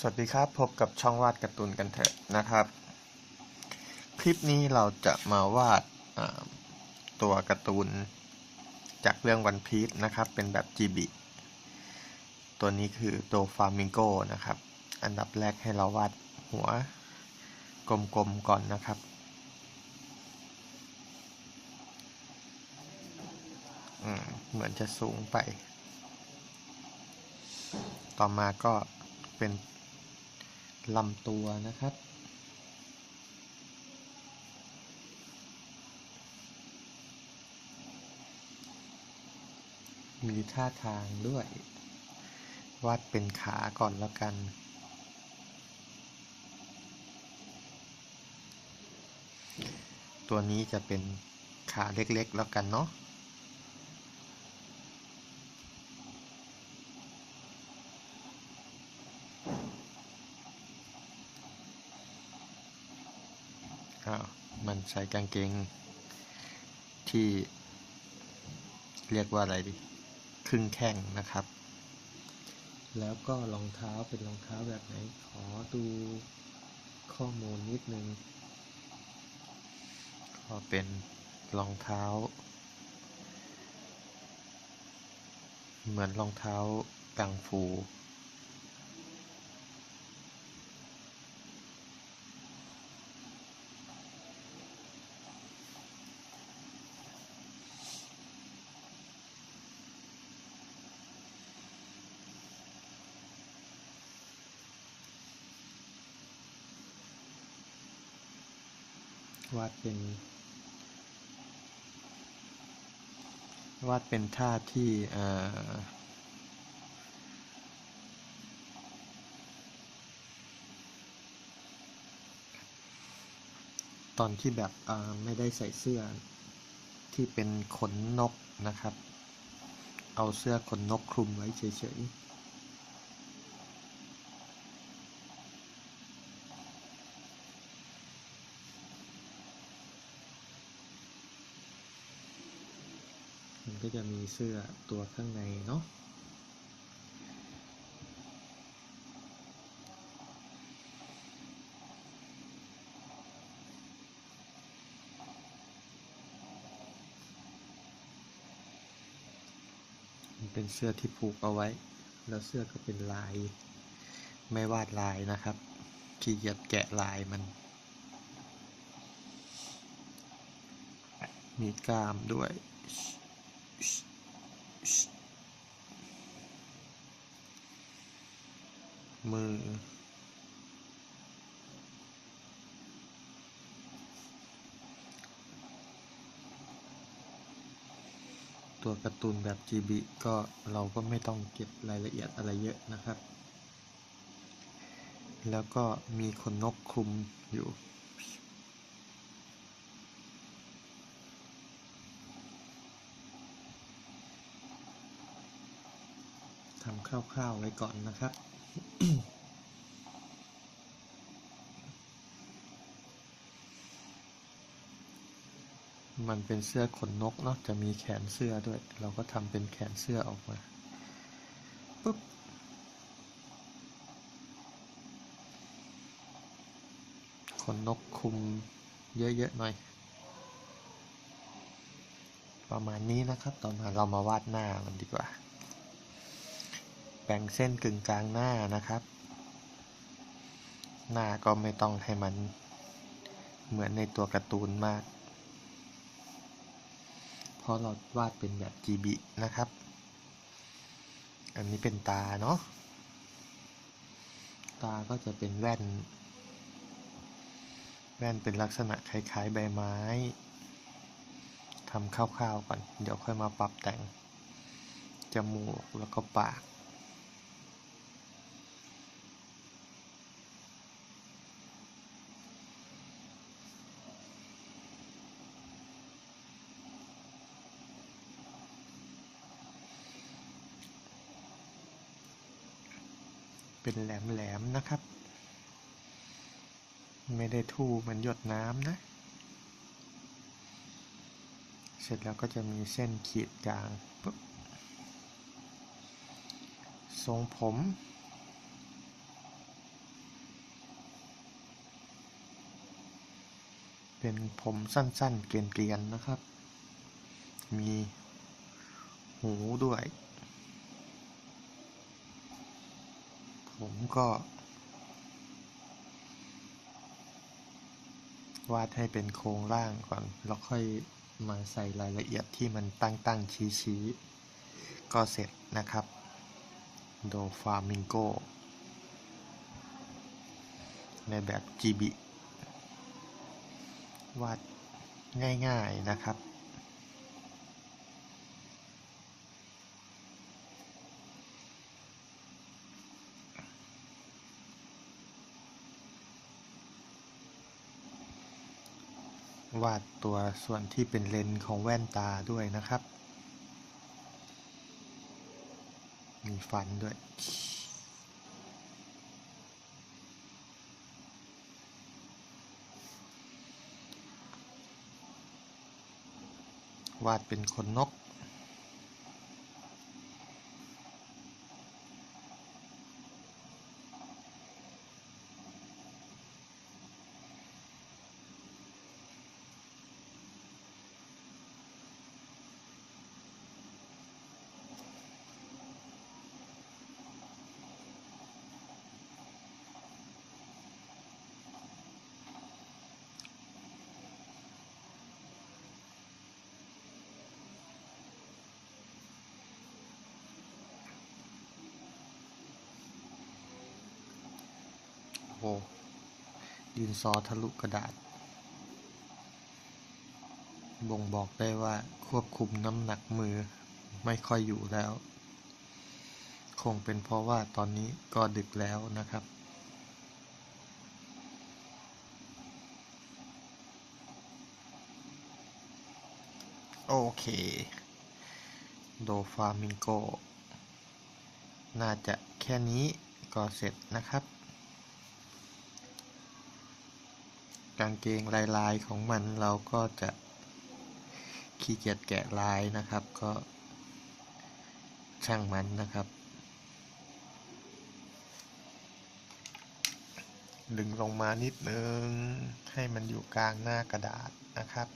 สวัสดีครับพบกับช่องวาดการ์ตูนกันเถอะนะครับ คลิปนี้เราจะมาวาดตัวการ์ตูนจากเรื่องวันพี e นะครับ เป็นแบบ GB ตัวนี้คือตัวฟาร์มิงโกนะครับ อันดับแรกให้เราวาดหัวกลมๆก่อนนะครับ เหมือนจะสูงไป ต่อมาก็เป็น ลำตัวนะครับ มีท่าทางด้วย วาดเป็นขาก่อนแล้วกัน ตัวนี้จะเป็นขาเล็กๆแล้วกันเนาะ อ้าวมัน ใส่กางเกง ที่เรียกว่าอะไรดี ครึ่งแข้งนะครับ แล้วก็รองเท้าเป็นรองเท้าแบบไหน ขอดูข้อมูลนิดนึง ก็เป็นรองเท้า เหมือนรองเท้ากังฟู วาดเป็น วาดเป็นท่าที่เออตอนที่แบบอ่าไม่ได้ใส่เสื้อที่เป็นขนนกนะครับ เอาเสื้อขนนกคลุมไว้เฉยๆ ก็จะมีเสื้อตัวข้างในเนาะมันเป็นเสื้อที่ผูกเอาไว้ แล้วเสื้อก็เป็นลาย ไม่วาดลายนะครับขี้เกียจแกะลายมัน มีกล้ามด้วย มือ ตัวการ์ตูนแบบ GB ก็เราก็ไม่ต้องเก็บรายละเอียดอะไรเยอะนะครับ แล้วก็มีขนนกคลุมอยู่ ทำคร่าวๆไว้ก่อนนะครับ มันเป็นเสื้อขนนกเนาะจะมีแขนเสื้อด้วย เราก็ทำเป็นแขนเสื้อออกมาปุ๊บขนนกคลุมเยอะๆหน่อย ประมาณนี้นะครับ ต่อมาเรามาวาดหน้ามันดีกว่า แบ่งเส้นกึ่งกลางหน้านะครับ หน้าก็ไม่ต้องให้มันเหมือนในตัวการ์ตูนมาก เพราะเราวาดเป็นแบบ GB นะครับ อันนี้เป็นตาเนาะ ตาก็จะเป็นแว่น แว่นเป็นลักษณะคล้ายๆใบไม้ทำคร่าวๆก่อน เดี๋ยวค่อยมาปรับแต่ง จมูกแล้วก็ปาก เป็นแหลมๆนะครับ ไม่ได้ทู่มันหยดน้ำนะ เสร็จแล้วก็จะมีเส้นขีดกลางปุ๊บทรงผมเป็นผมสั้นๆ เกลียนๆ นะครับ มีหูด้วย ผมก็ วาดให้เป็นโครงร่างก่อน แล้วค่อยมาใส่รายละเอียดที่มันตั้งตั้งชี้ชี้ๆก็เสร็จนะครับ โดฟามิงโก ในแบบ GB วาดง่ายๆนะครับ วาดตัวส่วนที่เป็นเลนส์ของแว่นตาด้วยนะครับ มีฟันด้วย วาดเป็นขนนก ดินสอทะลุกระดาษ บ่งบอกได้ว่าควบคุมน้ำหนักมือไม่ค่อยอยู่แล้ว คงเป็นเพราะว่าตอนนี้ก็ดึกแล้วนะครับโอเค โดฟามิงโก น่าจะแค่นี้ก็เสร็จนะครับ กางเกงลายๆของมันเราก็จะขี้เกียจแกะลายนะครับ ก็ช่างมันนะครับ ดึงลงมานิดนึง ให้มันอยู่กลางหน้ากระดาษนะครับ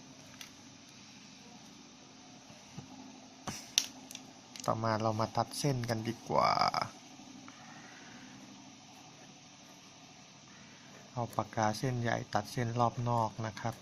ต่อมาเรามาตัดเส้นกันดีกว่า เอาปากกาเส้นใหญ่ตัดเส้นรอบนอกนะครับ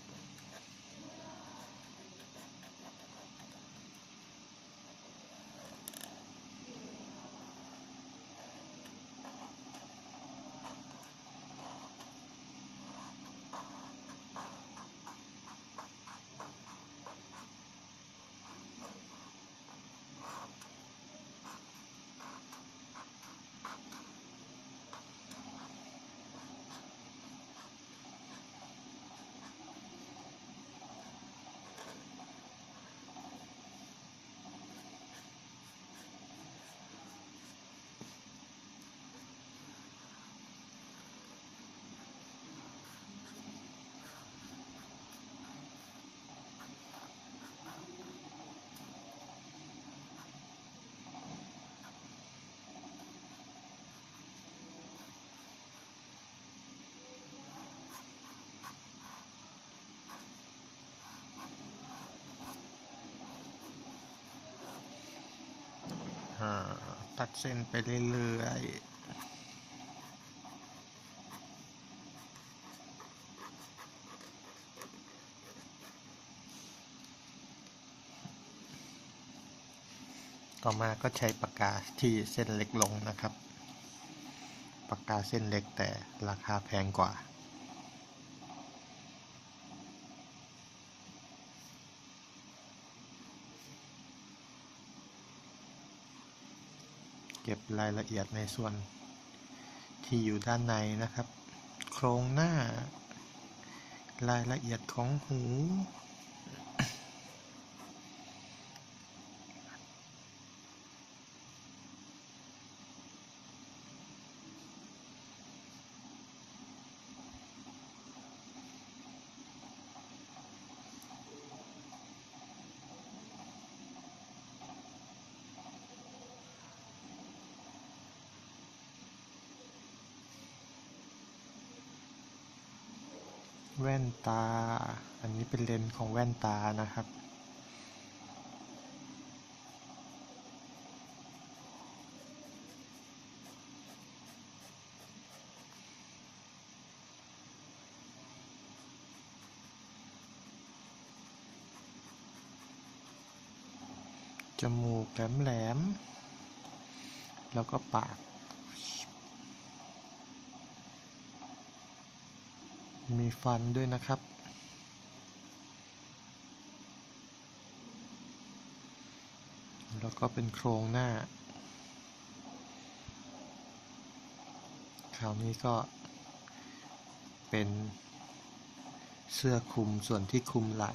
ตัดเส้นไปเรื่อยๆต่อมาก็ใช้ปากกาที่เส้นเล็กลงนะครับ ปากกาเส้นเล็กแต่ราคาแพงกว่า ก็บรายละเอียดในส่วนที่อยู่ด้านในนะครับ โครงหน้ารายละเอียดของหู แว่นตา อันนี้เป็นเลนส์ของแว่นตานะครับ จมูกแหลมแหลมๆแล้วก็ปาก มีฟันด้วยนะครับ แล้วก็เป็นโครงหน้า คราวนี้ก็เป็นเสื้อคลุมส่วนที่คลุมไหล่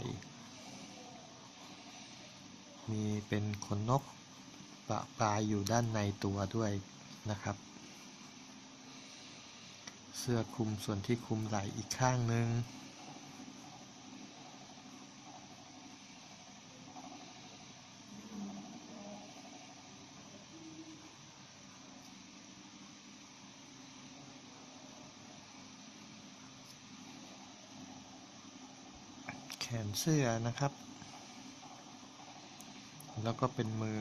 มีเป็นขนนกปะปลายอยู่ด้านในตัวด้วยนะครับ สื้อคลุมส่วนที่คลุมไหล่อีกข้างหนึ่งแขนเสื้อนะครับ แล้วก็เป็นมือ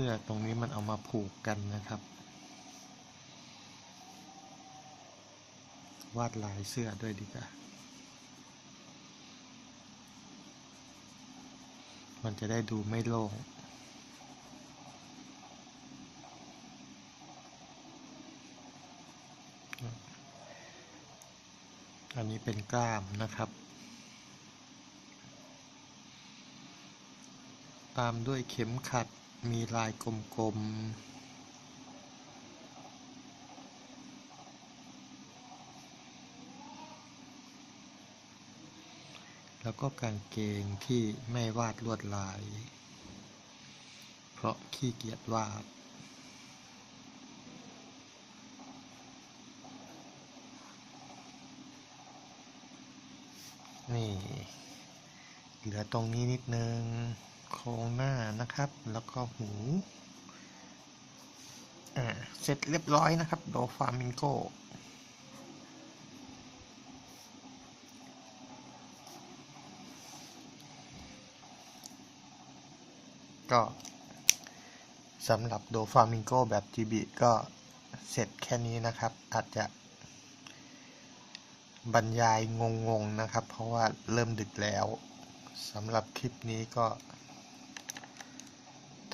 สื้อตรงนี้มันเอามาผูกกันนะครับ วาดลายเสื้อด้วยดีกว่ามันจะได้ดูไม่โล่งอันนี้เป็นกล้ามนะครับ ตามด้วยเข็มขัด มีลายกลมๆ แล้วก็กางเกงที่ไม่วาดลวดลาย เพราะขี้เกียจวาดนี่ เหลือตรงนี้นิดนึง โครงหน้านะครับ แล้วก็หูเสร็จเรียบร้อยนะครับโดฟามิงโกก็สำหรับโดฟามิงโกแบบ GB ก็เสร็จแค่นี้นะครับ อาจจะ บรรยายงงๆนะครับ เพราะว่าเริ่มดึกแล้วสำหรับคลิปนี้ก็